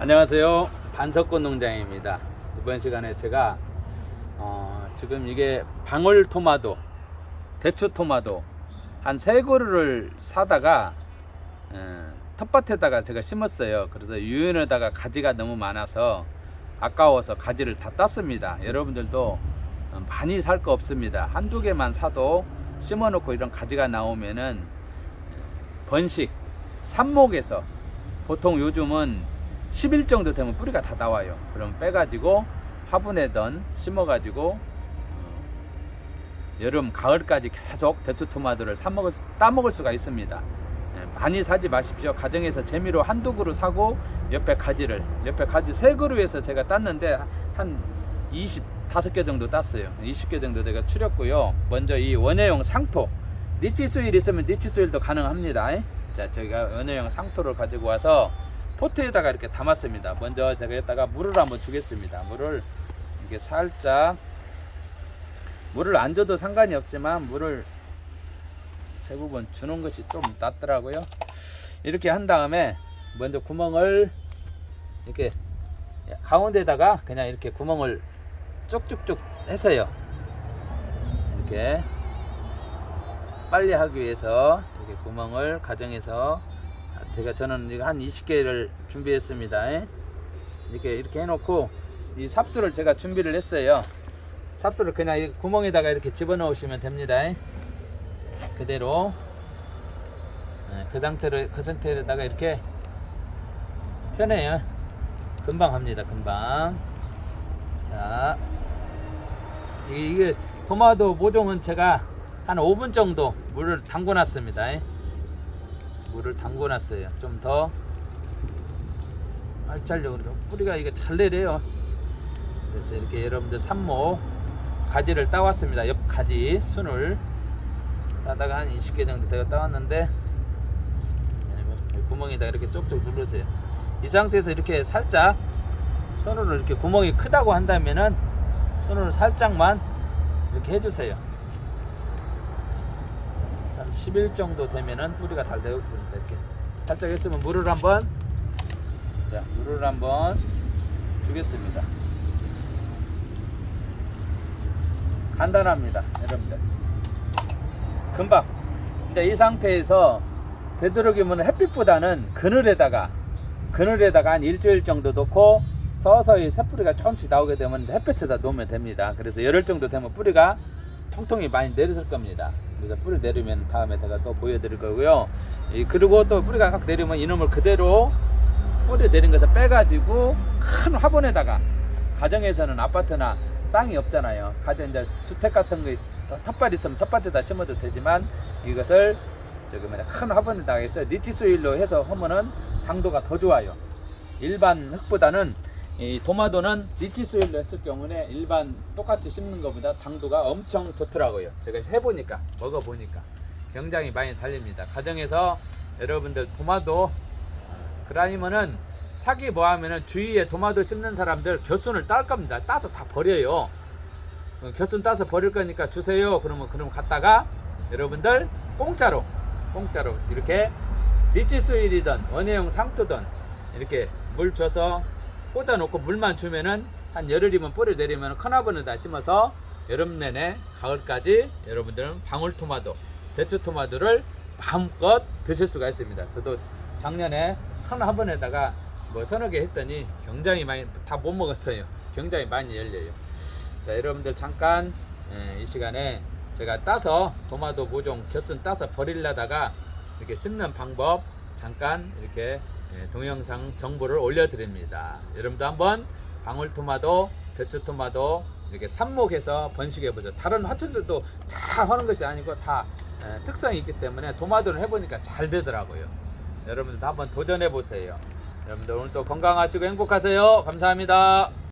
안녕하세요. 반석권 농장입니다. 이번 시간에 제가 어, 지금 이게 방울 토마토, 대추 토마토 한 세 그루를 사다가 어, 텃밭에다가 제가 심었어요. 그래서 유연에다가 가지가 너무 많아서 아까워서 가지를 다 땄습니다. 여러분들도 어, 많이 살 거 없습니다. 한두 개만 사도 심어 놓고 이런 가지가 나오면은 번식, 삽목에서 보통 요즘은 10일 정도 되면 뿌리가 다 나와요. 그럼 빼가지고 화분에던 심어가지고 어, 여름, 가을까지 계속 대추 토마토를 사 먹을, 수- 따 먹을 수가 있습니다. 예, 많이 사지 마십시오. 가정에서 재미로 한두 그루 사고 옆에 가지를 옆에 가지 세 그루에서 제가 땄는데 한 25개 정도 땄어요. 20개 정도 제가 추렸고요. 먼저 이 원예용 상토 니치 소일 있으면 니치 소일도 가능합니다. 자, 저희가 원예용 상토를 가지고 와서 포트에다가 이렇게 담았습니다. 먼저 제가 여기다가 물을 한번 주겠습니다. 물을 이렇게 살짝 물을 안 줘도 상관이 없지만 물을 대부분 주는 것이 좀 낫더라고요. 이렇게 한 다음에 먼저 구멍을 이렇게 가운데다가 그냥 이렇게 구멍을 쭉쭉쭉 해서요. 이렇게 빨리 하기 위해서 이렇게 구멍을 가정에서 제가 저는 이거 한 20개를 준비했습니다. 이렇게 이렇게 해놓고 이 삽수를 제가 준비를 했어요. 삽수를 그냥 이 구멍에다가 이렇게 집어넣으시면 됩니다. 그대로 네, 그 상태로 그 상태에다가 이렇게 편해요. 금방 합니다. 금방. 자, 이- 이게 토마토 모종은 제가 한 5분 정도 물을 담궈 놨습니다. 물을 담궈 놨어요. 좀더 그래요. 뿌리가 이게 잘 내려요. 그래서 이렇게 여러분들 삽목 가지를 따왔습니다. 옆 가지 순을 따다가 한 20개 정도 제가 따왔는데 구멍에다 이렇게 쪽쪽 누르세요. 이 상태에서 이렇게 살짝 손으로 이렇게 구멍이 크다고 한다면은 손으로 살짝만 이렇게 해주세요. 한 10일 정도 되면은 뿌리가 잘 되고 있습니다. 이렇게 살짝 했으면 물을 한번 자 물을 한번 주겠습니다. 간단합니다, 여러분들. 금방 이제 이 상태에서 되도록이면 햇빛보다는 그늘에다가 그늘에다가 한 일주일 정도 놓고 서서히 새뿌리가 조금씩 나오게 되면 햇빛에다 놓으면 됩니다. 그래서 열흘 정도 되면 뿌리가 통통이 많이 내렸을 겁니다. 그래서 뿌리 내리면 다음에 제가 또 보여드릴 거고요. 이, 그리고 또 뿌리가 확 내리면 이놈을 그대로 뿌리 내린 것을 빼가지고 큰 화분에다가 가정에서는 아파트나 땅이 없잖아요. 가정 이제 주택 같은 거 텃밭 있으면 텃밭에다 심어도 되지만 이것을 저기 뭐냐 큰 화분에다가 해서 니치 소일로 해서 하면은 당도가 더 좋아요. 일반 흙보다는 이 토마토는 니치 소일로 했을 경우에 일반 똑같이 심는 것보다 당도가 엄청 좋더라고요. 제가 해보니까 먹어보니까 굉장히 많이 달립니다. 가정에서 여러분들 토마토 그라니면은 사기 뭐 하면은 주위에 토마토 심는 사람들 겨순을 딸 겁니다. 따서 다 버려요. 어, 겨순 따서 버릴 거니까 주세요. 그러면 그럼 갖다가 여러분들 공짜로 공짜로 이렇게 니치 소일이든 원예용 상토든 이렇게 물 줘서 꽂아 놓고 물만 주면은 한 열흘이면 뿌리 내리면 큰 화분에다 심어서 여름 내내 가을까지 여러분들은 방울토마토, 대추토마토를 마음껏 드실 수가 있습니다. 저도 작년에 큰 화분에다가 뭐 서너 개 했더니 굉장히 많이 다 못 먹었어요. 굉장히 많이 열려요. 자, 여러분들 잠깐 예, 이 시간에 제가 따서 토마토 모종 곁순 따서 버리려다가 이렇게 심는 방법 잠깐 이렇게 예, 동영상 정보를 올려드립니다. 여러분도 한번 방울토마토, 대추토마토 이렇게 삽목해서 번식해보죠. 다른 화초들도 다 하는 것이 아니고 다 예, 특성이 있기 때문에 토마토를 해보니까 잘 되더라고요. 여러분들도 한번 도전해보세요. 여러분들 오늘 또 건강하시고 행복하세요. 감사합니다.